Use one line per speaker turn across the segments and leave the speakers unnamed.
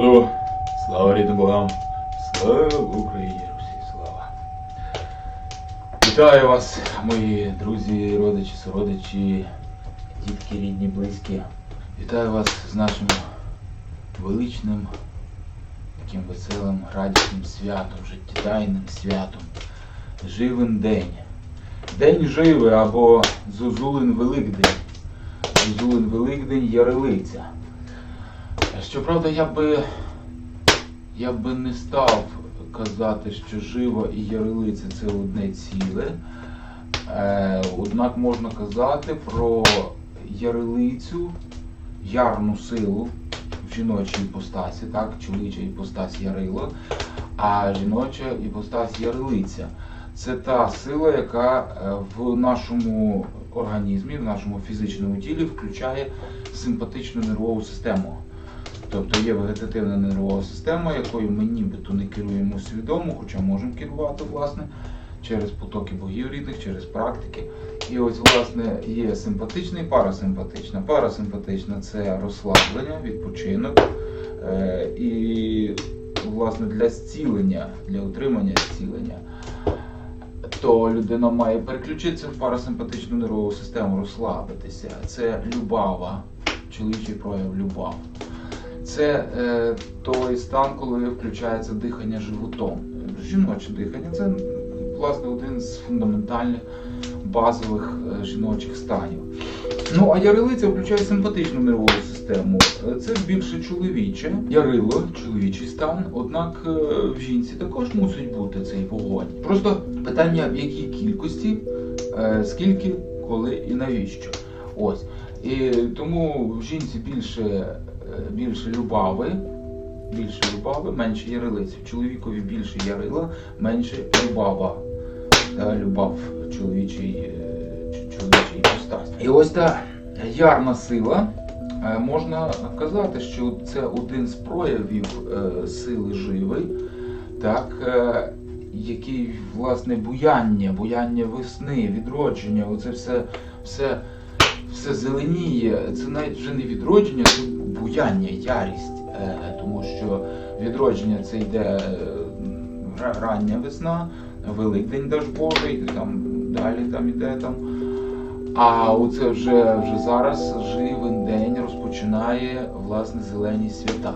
народу! Слава рідним богам! Слава Україні! Русі! Слава! Вітаю вас, мої друзі, родичі, сородичі, дітки, рідні, близькі. Вітаю вас з нашим величним, таким веселим, радісним святом, життєдайним святом. Живен день. День живий або Зозулин Великдень. Зозулин Великдень Ярилиця. Щоправда, я би я би не став казати, що жива і ярилиця це одне ціле. Е, однак можна казати про ярилицю, ярну силу в жіночій іпостасі, так, чоловіча іпостась ярило, а жіноча іпостась ярилиця. Це та сила, яка е, в нашому організмі, в нашому фізичному тілі включає симпатичну нервову систему. Тобто є вегетативна нервова система, якою ми нібито не керуємо свідомо, хоча можемо керувати, власне, через потоки богів рідних, через практики. І ось, власне, є симпатична і парасимпатична. Парасимпатична це розслаблення, відпочинок. Е, і, власне, для зцілення, для отримання зцілення, то людина має переключитися в парасимпатичну нервову систему, розслабитися. Це любава, чоловічий прояв любав. Це е, той стан, коли включається дихання животом. Жіноче дихання це власне один з фундаментальних базових е, жіночих станів. Ну а ярилиця включає симпатичну нервову систему. Це більше чоловіче. Ярило чоловічий стан, однак е, в жінці також мусить бути цей вогонь. Просто питання в якій кількості, е, скільки, коли і навіщо. Ось. І тому в жінці більше, більше любави, більше любави, менше ярилиці. Чоловікові більше ярила, менше любава. Та любав чоловічий, е, чоловічий постать. І ось та ярна сила. е, Можна казати, що це один з проявів е, сили живий, так, е, який, власне, буяння, буяння весни, відродження, оце все, все все зеленіє. Це навіть вже не відродження, це буяння, ярість. Е, Тому що відродження це йде е, рання весна, Великдень Даж Божий, там далі там іде там. А оце вже, вже зараз живен день розпочинає власне зелені свята.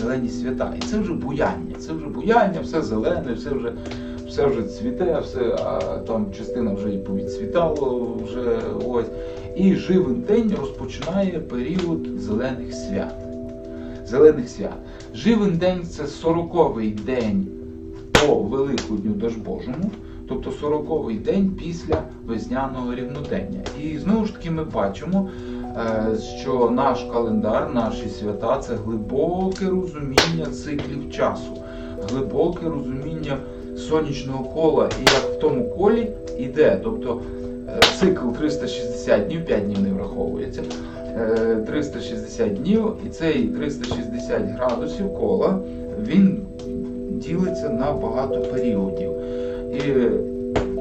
Зелені свята. І це вже буяння. Це вже буяння, все зелене, все вже, все вже цвіте, все, а там частина вже і повідцвітало, вже ось. І живен день розпочинає період зелених свят. Зелених свят. Живен день це 40-й день по Великодню Дажбожому, тобто 40-й день після весняного рівнодення. І знову ж таки ми бачимо, е, що наш календар, наші свята це глибоке розуміння циклів часу, глибоке розуміння сонячного кола, і як в тому колі йде. Тобто е, цикл 360 днів, 5 днів не враховується. е, 360 днів, і цей 360 градусів кола він ділиться на багато періодів. І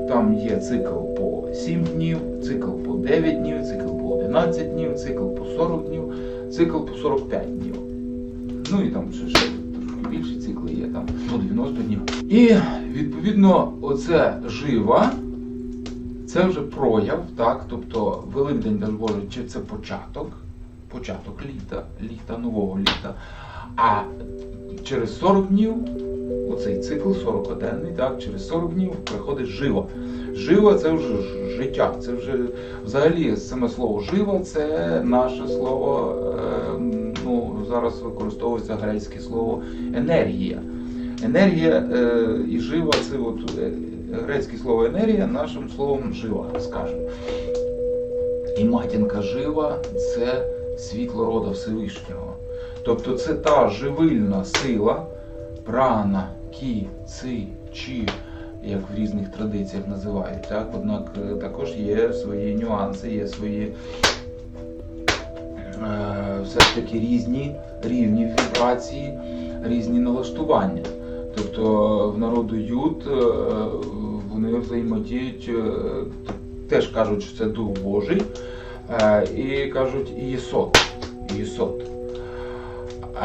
там є цикл по 7 днів, цикл по 9 днів, цикл по 11 днів, цикл по 40 днів, цикл по 45 днів. Ну і там ще трошки більші цикли є, там по 90 днів. І відповідно, оце жива. Це вже прояв, так, тобто Великдень Даж Божий, чи це початок, початок літа, літа, нового літа. А через 40 днів, оцей цикл 40-денний, так, через 40 днів приходить жива. Жива це вже життя. Це вже взагалі саме слово жива це наше слово, е, ну, зараз використовується грецьке слово енергія. Енергія е, і жива це от е, грецьке слово енергія нашим словом жива, скажемо. І матінка жива це світло рода Всевишнього. Тобто це та живильна сила, прана, кі, ци, чі, як в різних традиціях називають. Так? Однак е, також є свої нюанси, є свої е, все ж таки різні рівні вібрації, різні налаштування. Тобто в народу ют е, вони взаємодіють, е, теж кажуть, що це дух Божий, е, і кажуть. Єсот.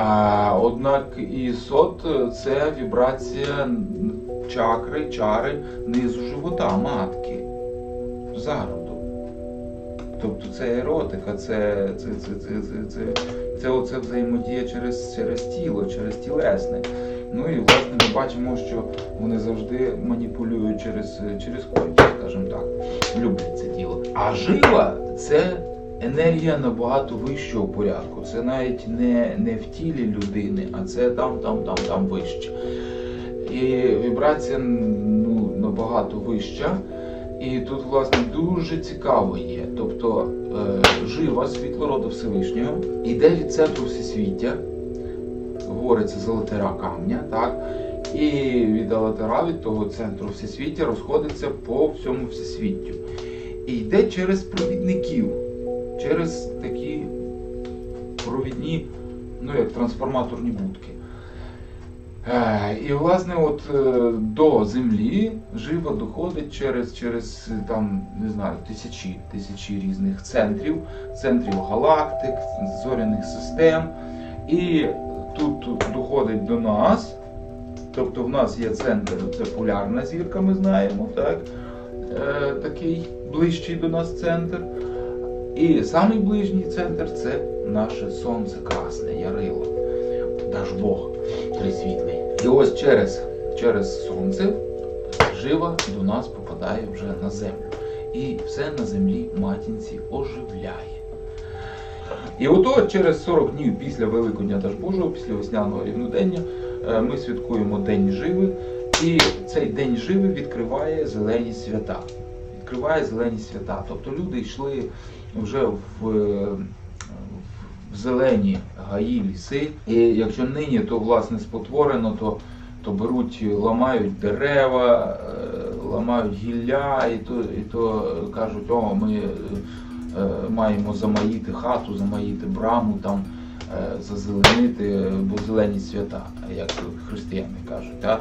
А, однак і сот це вібрація чакри, чари низу живота, матки, зародку. Тобто це еротика, це, це, це, це, це, це, це оце взаємодія через, через тіло, через тілесне. Ну і власне ми бачимо, що вони завжди маніпулюють через, через кончик, скажімо так, люблять це діло. А жива це енергія набагато вищого порядку. Це навіть не, не в тілі людини, а це там, там, там, там вище. І вібрація ну, набагато вища. І тут, власне, дуже цікаво є. Тобто е, жива світло роду Всевишнього іде від центру всесвіття, говориться з алатера камня, так? І від алатера, від того центру всесвіття розходиться по всьому всесвіттю. І йде через провідників, через такі провідні, ну як трансформаторні будки. Е, І власне, от е, до землі живо доходить через, через там, не знаю, тисячі, тисячі різних центрів, центрів галактик, зоряних систем. І тут доходить до нас. Тобто в нас є центр, це полярна зірка, ми знаємо, так? Е, такий ближчий до нас центр. І самий ближній центр це наше сонце красне, ярило. Наш Бог трисвітлий. І ось через, через сонце жива до нас попадає вже на землю. І все на землі матінці оживляє. І ото через 40 днів після Великодня Даж Божого, після весняного рівнодення, е, ми святкуємо День Живи. І цей День Живи відкриває зелені свята. Відкриває зелені свята. Тобто люди йшли вже в, е, в зелені гаї, ліси. І якщо нині, то власне спотворено, то, то беруть, ламають дерева, е, ламають гілля, і то, і то кажуть, о, ми маємо замаїти хату, замаїти браму, там, е, зазеленити, бо зелені свята, як християни кажуть. А?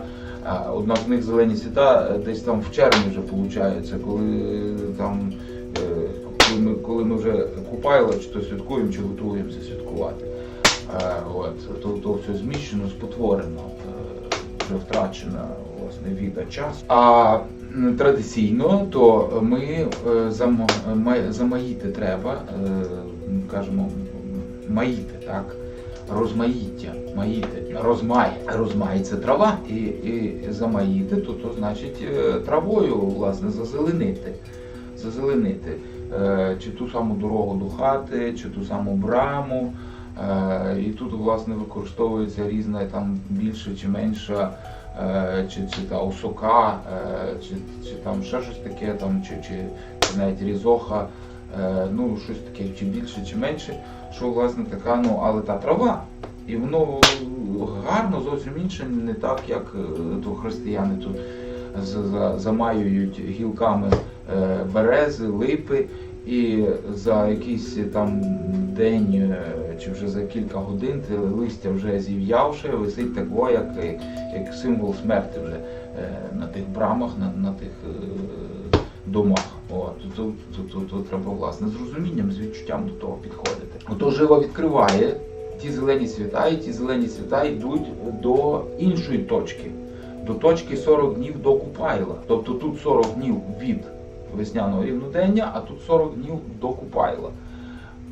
Однак з них зелені свята е, десь там в червні вже виходить, коли там. е, коли ми, коли ми вже купайла, чи то святкуємо, чи готуємося святкувати. Е, от, то, то все зміщено, спотворено, е, вже втрачена власне віда час. А традиційно то ми е, замаїти треба, е, кажемо, маїти, так? Розмаїття, маїти, розмай. Розмай це трава, і, і замаїти, то, то значить е, травою власне зазеленити. Зазеленити чи ту саму дорогу до хати, чи ту саму браму. І тут, власне, використовується різна там більше чи менша, чи, чи та осока, е, чи, чи там ще щось таке, там, чи, чи, чи навіть різоха, е, ну щось таке, чи більше, чи менше, що власне така, ну, але та трава. І воно гарно зовсім інше, не так, як е, то християни тут замаюють гілками е, берези, липи, і за якийсь там день е, чи вже за кілька годин листя вже зів'явши, висить тако, як, як, символ смерті вже е, на тих брамах, на, на тих домах. От, тут, тут, тут, тут треба власне з розумінням, з відчуттям до того підходити. Ото жива відкриває ті зелені свята, і ті зелені свята йдуть до іншої точки, до точки 40 днів до Купайла. Тобто тут 40 днів від весняного рівнодення, а тут 40 днів до Купайла.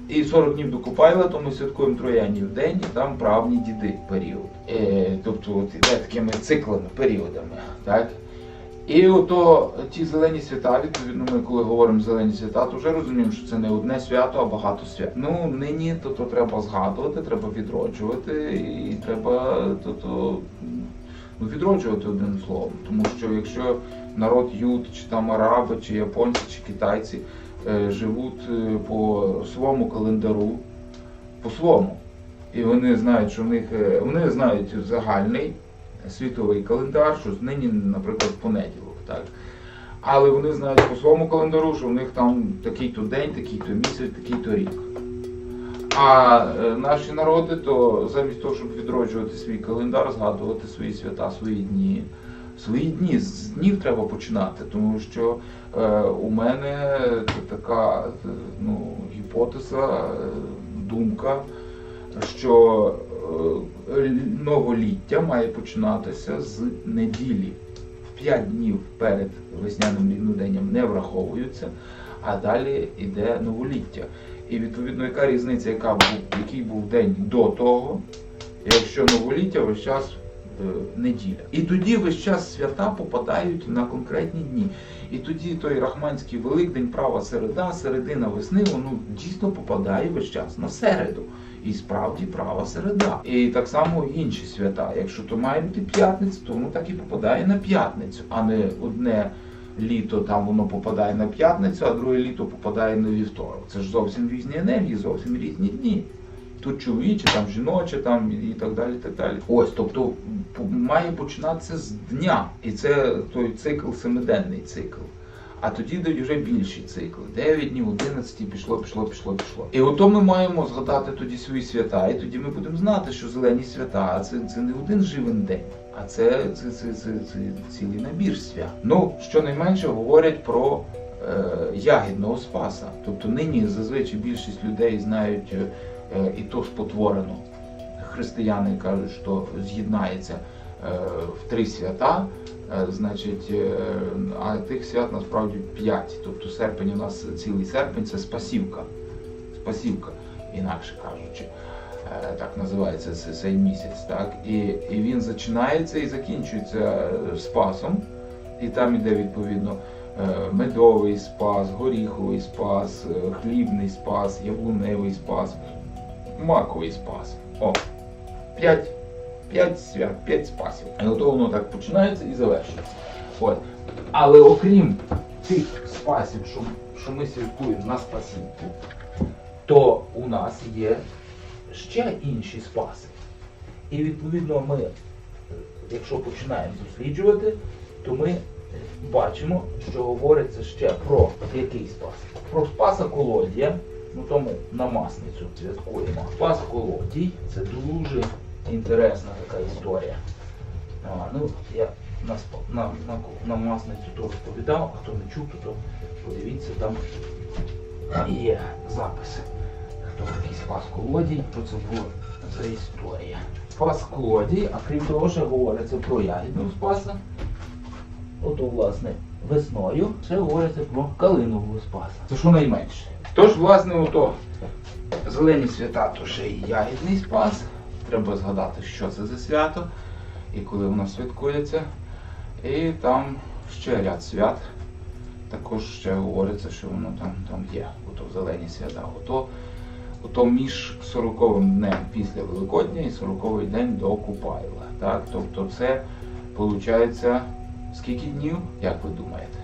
І 40 днів до Купайла, то ми святкуємо Троянів день, і там правні діди період. Е, тобто от іде такими циклами, періодами. Так? І ото ті зелені свята, відповідно, ми коли говоримо зелені свята, то вже розуміємо, що це не одне свято, а багато свят. Ну нині то, то треба згадувати, треба відроджувати, і треба то, то, ну, відроджувати одним словом. Тому що якщо народ ют, чи там араби, чи японці, чи китайці е, живуть е, по своєму календару, по своєму. І вони знають, що в них е, вони знають загальний світовий календар, що нині, наприклад, понеділок, так. Але вони знають по своєму календару, що в них там такий-то день, такий-то місяць, такий-то рік. А е, наші народи, то замість того, щоб відроджувати свій календар, згадувати свої свята, свої дні. Свої дні з днів треба починати, тому що е, у мене це така е, ну, гіпотеза, е, думка, що е, новоліття має починатися з неділі. П'ять днів перед весняним рівноденням не враховуються, а далі йде новоліття. І відповідно, яка різниця, яка був, який був день до того, якщо новоліття весь час е, неділя. І тоді весь час свята попадають на конкретні дні. І тоді той Рахманський Великдень, права середа, середина весни, воно дійсно попадає весь час на середу. І справді права середа. І так само інші свята. Якщо то має бути п'ятниця, то воно так і попадає на п'ятницю, а не одне літо там воно попадає на п'ятницю, а друге літо попадає на вівторок. Це ж зовсім різні енергії, зовсім різні дні. Тут чоловіче, там жіноче, там і так далі. так далі. Ось, тобто має починатися з дня. І це той цикл, семиденний цикл. А тоді йдуть вже більші цикли. 9 днів, 11 пішло, пішло, пішло, пішло. І ото ми маємо згадати тоді свої свята, і тоді ми будемо знати, що зелені свята це, це не один живен день, а це, це, це, це, це цілий набір свят. Ну, щонайменше говорять про е, ягідного спаса. Тобто нині зазвичай більшість людей знають е, і то спотворено. Християни кажуть, що з'єднається е, в три свята. Е, Значить, е, а тих свят насправді п'ять. Тобто серпень у нас цілий серпень це спасівка. Спасівка, інакше кажучи. Е, Так називається цей місяць. Так? І, і він починається і закінчується спасом. І там іде відповідно медовий спас, горіховий спас, хлібний спас, яблуневий спас, маковий спас. О, п'ять, п'ять свят, п'ять спасів. І от воно так починається і завершується. От. Але окрім тих спасів, що, що ми святкуємо на спасінку, то у нас є ще інші спаси. І відповідно ми, е, якщо починаємо досліджувати, то ми бачимо, що говориться ще про який спас? Про спаса колодія, ну то ми на масницю святкуємо. Спас колодій це дуже інтересна така історія. А, ну, я на, на, на, на масницю то розповідав, а хто не чув, то, то подивіться, там є записи. Хто такий спас колодій, що це була за історія. Спас колодій, а крім того, ще говориться про ягідного спаса. Ото, власне, весною ще говориться про калинового спаса. Це що найменше. Тож, власне, ото зелені свята, то ще і ягідний спас. Треба згадати, що це за свято і коли воно святкується. І там ще ряд свят. Також ще говориться, що воно там, там є, ото зелені свята. Ото, ото між 40 днем після Великодня і 40-й день до Купайла. Так? Тобто це виходить скільки днів, як ви думаєте?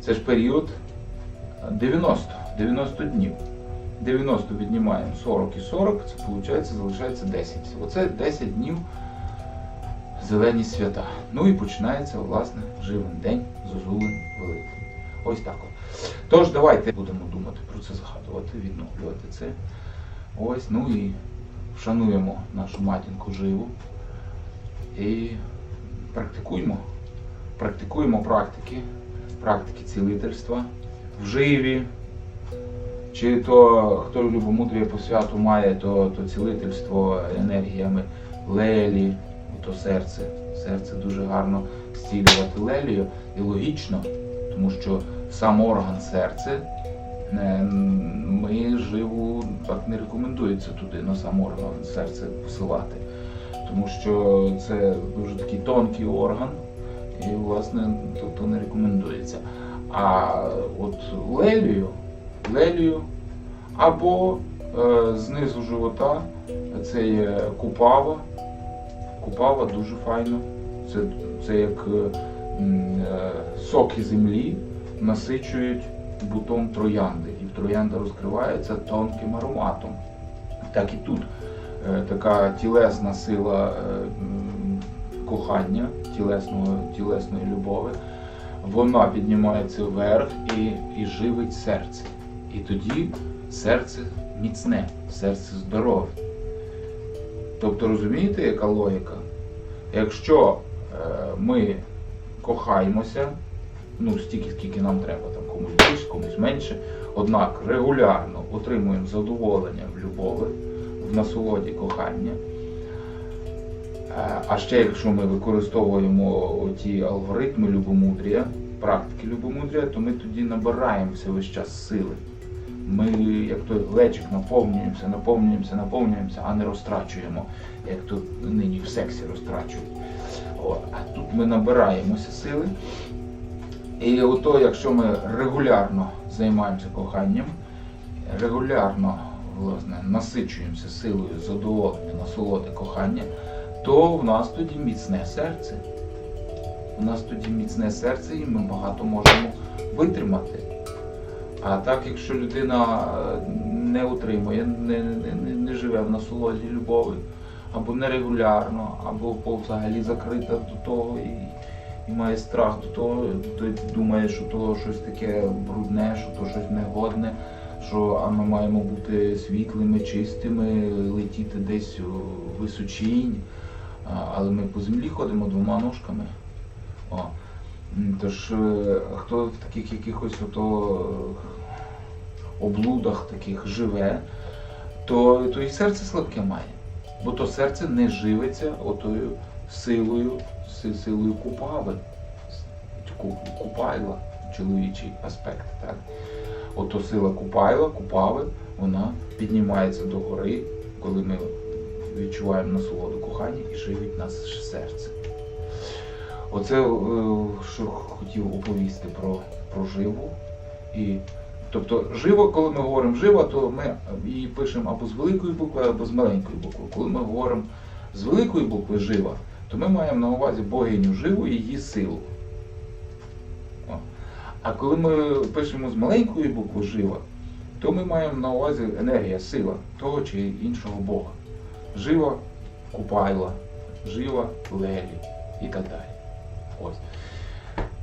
Це ж період 90, 90 днів. 90 віднімаємо 40 і 40, це виходить, залишається 10. Оце 10 днів зелені свята. Ну і починається, власне, живен день Зозулин Великий. Ось так от. Тож давайте будемо думати про це згадувати, відновлювати це. Ось, ну і вшануємо нашу матінку живу і практикуємо. Практикуємо практики, практики цілительства в живі. Чи то хто любомудріє по святу має, то, то цілительство енергіями лелі, то серце. Серце дуже гарно зцілювати лелію і логічно, тому що сам орган серце е, ми живу так не рекомендується туди на сам орган серце посилати. Тому що це дуже такий тонкий орган, і власне то, то не рекомендується. А от лелію, лелію або е, знизу живота це є купава. Купава дуже файно. Це, це як е, е, соки землі насичують бутон троянди. І троянда розкривається тонким ароматом. Так і тут така тілесна сила кохання, тілесного, тілесної любові, вона піднімається вверх і, і живить серце. І тоді серце міцне, серце здорове. Тобто розумієте, яка логіка? Якщо е, ми кохаємося, ну стільки, скільки нам треба, там комусь більше, комусь менше, однак регулярно отримуємо задоволення в любові, в насолоді кохання. Е, А ще якщо ми використовуємо ті алгоритми любомудрія, практики любомудрія, то ми тоді набираємося весь час сили. Ми, як той глечик, наповнюємося, наповнюємося, наповнюємося, а не розтрачуємо, як тут нині в сексі розтрачують. О, а тут ми набираємося сили. І ото, якщо ми регулярно займаємося коханням, регулярно власне, насичуємося силою задоволення, насолоди кохання, то в нас тоді міцне серце. У нас тоді міцне серце і ми багато можемо витримати. А так, якщо людина е, не утримує, не, не, не, живе в насолоді любові, або нерегулярно, або взагалі закрита до того і, і має страх до того, то думає, що то щось таке брудне, що то щось негодне, що а ми маємо бути світлими, чистими, летіти десь у височінь, але ми по землі ходимо двома ножками. О. Тож е, хто в таких якихось ото е, облудах таких живе, то, то і серце слабке має. Бо то серце не живиться отою силою, силою купави, купайла, чоловічий аспект. Так? Ото сила купайла, купави, вона піднімається до гори, коли ми відчуваємо насолоду кохання і живить наше серце. Оце, е, що хотів оповісти про, про живу. І, тобто, живо, коли ми говоримо жива, то ми її пишемо або з великої букви, або з маленької букви. Коли ми говоримо з великої букви жива, то ми маємо на увазі богиню живу і її силу. А коли ми пишемо з маленької букви жива, то ми маємо на увазі енергія, сила того чи іншого Бога. Жива Купайла, жива Лелі і так далі. Ось.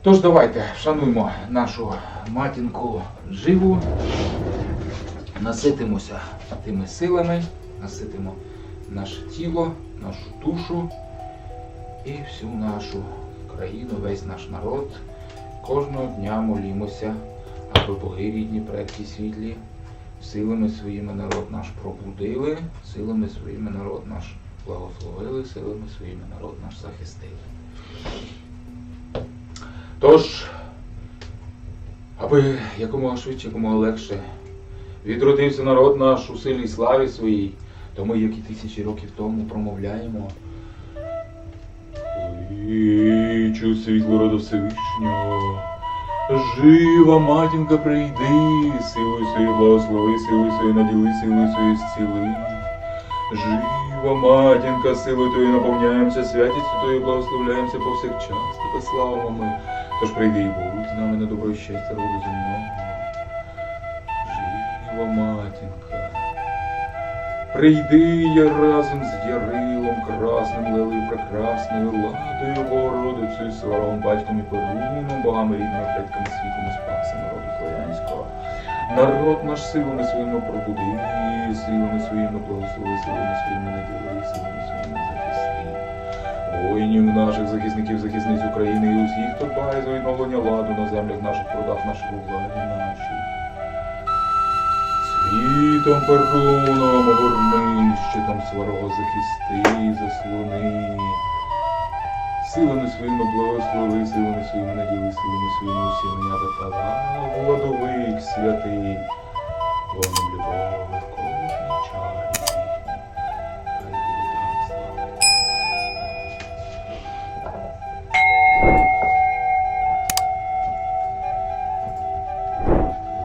Тож давайте шануємо нашу матінку живу, наситимося тими силами, наситимо наше тіло, нашу душу і всю нашу країну, весь наш народ. Кожного дня молімося, аби боги рідні, предки світлі, силами своїми народ наш пробудили, силами своїми народ наш благословили, силами своїми народ наш захистили. Тож, аби якомога швидше, якомога легше відродився народ наш у силі і славі своїй, то ми, як і тисячі років тому, промовляємо. Кличу світло роду Всевишнього, жива матінка прийди, силою своєю благослови, силою своєю наділи, силою своєю зціли. Жива матінка, силою Твоєю наповняємося, святістю Твоєю благословляємося повсякчас, тебе славимо ми. Тож прийди і будь з нами на добро щастя роду земного. Жива матінка. Прийди я разом з Ярилом, красним лелею прекрасною, ладою Богородицею, сваром, батьком і Перуном, богами рідними, предками світом і спасом народу славянського. Народ наш силами своїми пробуди, силами своїми благослови, силами своїми наділи, силами воїнів наших захисників, захисниць України і усіх, хто дбає за відновлення ладу на землях наших трудах, нашого владі нашій. Світом перуном огорни, там сварого захисти, заслони. Силами своїми благослови, силами своїми наділи, силами своїми усі мене випала, владовик святий, вам любов.